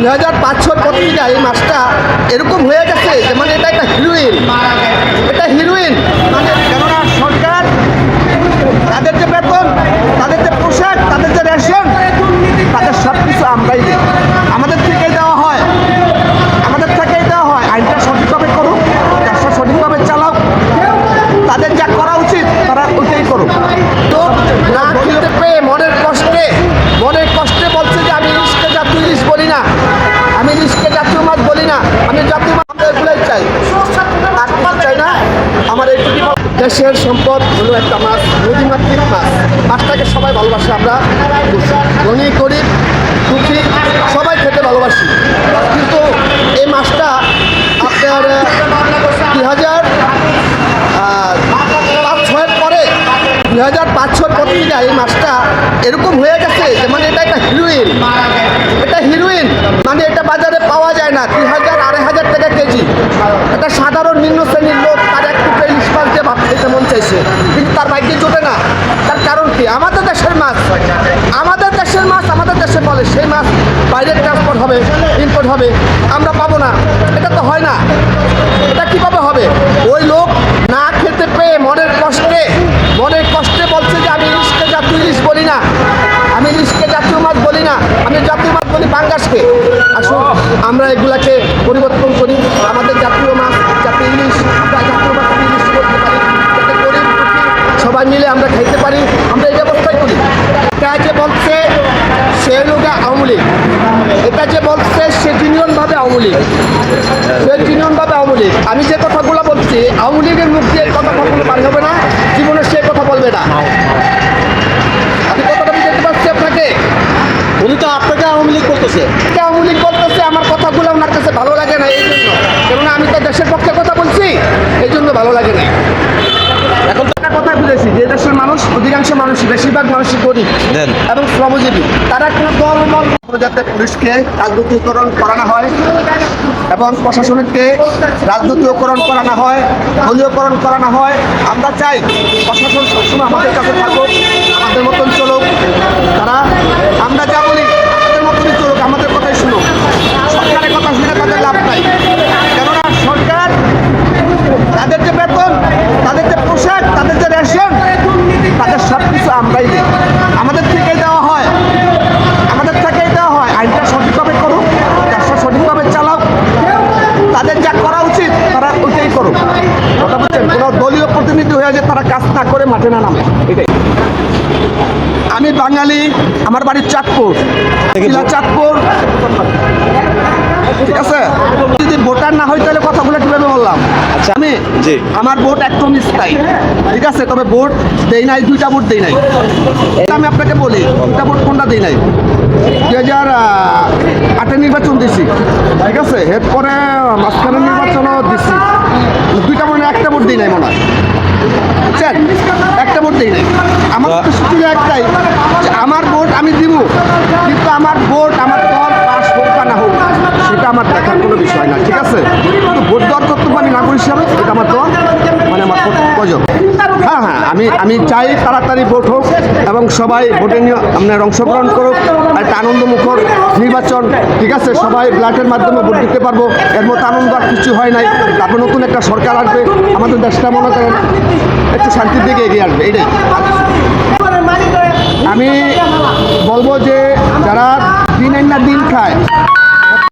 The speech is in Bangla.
দুই হাজার পাঁচ পত্রিকা এই মাছটা এরকম হয়ে গেছে যে মানে এটা একটা হিরোইন এটা হিরোইন মানে কেননা সরকার তাদের যে বেতন তাদের যে পোশাক তাদের যে রেশন তাদের সব কিছু আমরাই দিই আমাদের থেকেই দেওয়া হয় আমাদের থেকেই দেওয়া হয় আইনটা সঠিকভাবে করুক ব্যবসা সঠিকভাবে চালাও তাদের যা করা উচিত তারা ওইটাই করুক তো না খেতে পেয়ে মনের কষ্টে মনের কষ্টে বলছে যে আমি ইলিশকে জাতীয় ইলিশ বলি না ইলিশকে জাতীয় মাছ বলি না, আমি জাতীয় মাছ এগুলোই চাই। আর কিছু চাই না, আমার এইটুকু দেশের সম্পদ হলো একটা মাছ, নদীমাতৃক মাছ। মাছটাকে সবাই ভালোবাসে, আমরা ধনী, গরিব, দুঃখী, সবাই খেতে ভালোবাসি। কিন্তু এই মাছটা আপনার দুই হাজার পাঁচ ছয়ের পরে দুই হাজার পাঁচ ছয় পত্রিকা এই মাসটা এরকম হয়ে গেছে যে মানে এটা একটা হিরোইন এটা হিরোইন মানে এটা বাজারে পাওয়া যায় না দুই হাজার আড়াই হাজার টাকা কেজি একটা সাধারণ নিম্ন শ্রেণির লোক তার এক টুকরো ইলিশ মাছ দিয়ে ভাত খেতে মন চাইছে কিন্তু তার ভাগ্যে জোটে না। তার কারণ কি? আমাদের দেশের মাছ, আমাদের দেশের মাছ, আমাদের দেশে বলে, সেই মাছ বাইরে ট্রান্সপোর্ট হবে ইম্পোর্ট হবে, আমরা পাবো না। এটা তো হয় না। এটা কীভাবে হবে? ওই লোক না খেতে পেয়ে মনের কষ্টে মনের কষ্টে বলছে যে, আমি ইলিশকে জাতীয় ইলিশ বলি না। আমি ইলিশকে জাতীয় মাছ বলি না। আমি জাতীয় মাছ বলি বাঙ্গাসকে আসুন, আমরা এগুলাকে সবাই মিলে আমরা খাইতে পারি আমরা এই ব্যবস্থাই করি। এটা যে বলছে সে লোকা আওয়ামী লীগ। এটা যে বলছে সে জিনিয়নভাবে আওয়ামী লীগ। সে জিনিয়নভাবে আওয়ামী লীগ। আমি যে কথাগুলো বলছি আওয়ামী লীগের মুখ দিয়ে এই কথা কখনো পার হবে না জীবনে সে কথা বলবে না। আমি কথাটা বুঝতে পারছি আপনাকে? উনি তো আপনাকে আওয়ামী লীগ করতেছে আওয়ামী লীগ বলতেছে আমার কথাগুলো ওনার কাছে ভালো লাগে না এই জন্য। কেননা আমি তো দেশের পক্ষে কথা বলছি এই জন্য ভালো লাগে না এখন বুঝেছি যে দেশের মানুষ অধিকাংশ মানুষ বেশিরভাগ মানুষই গরিব। এবং শ্রমজীবী তারা কোনো দল মল যাতে পুলিশকে রাজনৈতিকরণ করানো হয় এবং প্রশাসনকে রাজনৈতিকরণ করানো হয় দলীয়করণ করানো হয় আমরা চাই প্রশাসন সবসময় আমাদের কাছে থাকুক আমাদের মতন চলুক তারা আমরা যা বলি আমাদের মতনই চলুক আমাদের কথাই শুনুক সরকারের কথা শুনে তাদের লাভ নাই কেননা সরকার তাদের যে বেতন তাদের যে পোশাক তাদের যে রেশন তাদের সব কিছু আমরাই দিই আমাদের থেকেই দেওয়া হয় আমাদের থেকেই দেওয়া হয় আইনটা সঠিকভাবে করুক ব্যবসা সঠিকভাবে চালাও তাদের যা করা উচিত তারা ওইটাই করুক কথা বলছেন কোনো দলীয় প্রতিনিধি হয়ে যে তারা কাজ না করে মাঠে না নামে এটাই। আমি বাঙালি আমার বাড়ির চাঁদপুর। চাঁদপুর। ঠিক আছে? যদি ভোটার না হয় তাহলে কথাগুলো কীভাবে বললাম? আচ্ছা। আমি জি। আমার ভোট একদম স্থায়ী। ঠিক আছে? তবে ভোট দেই নাই দুইটা ভোট দেই নাই। এটা আমি আপনাকে বলি দুইটা ভোট কোনটা দেই নাই? দুই হাজার আটের নির্বাচন দিছি। ঠিক আছে? এরপরে মাঝখানের নির্বাচনও দিছি। দুইটা মনে একটা ভোট দিই নাই মনে হয়। বুঝছেন একটা ভোট দিই। আমার তো শুধু একটাই, যে আমার ভোট আমি দিব, কিন্তু আমার ভোট, আমার দল পাস হোক বা না হোক, সেটা আমার দেখার কোনো বিষয় না, ঠিক আছে? কিন্তু ভোট দেওয়ার কর্তব্য আমি নাগরিক হিসাবে, এটা আমার দল। আমার প্রয়োজন। হ্যাঁ হ্যাঁ আমি আমি চাই তাড়াতাড়ি ভোট হোক এবং সবাই ভোটে নিয়ে আপনার অংশগ্রহণ করুক একটা আনন্দমুখর নির্বাচন ঠিক আছে? সবাই ব্ল্যাকের মাধ্যমে ভোট দিতে পারব। এর মতো আনন্দ আর কিছু হয় নাই। তারপর নতুন একটা সরকার আসবে। আমাদের দেশটা মনে করেন একটু শান্তির দিকে এগিয়ে আসবে। এটাই। আমি বলব যে যারা দিন না দিন খায়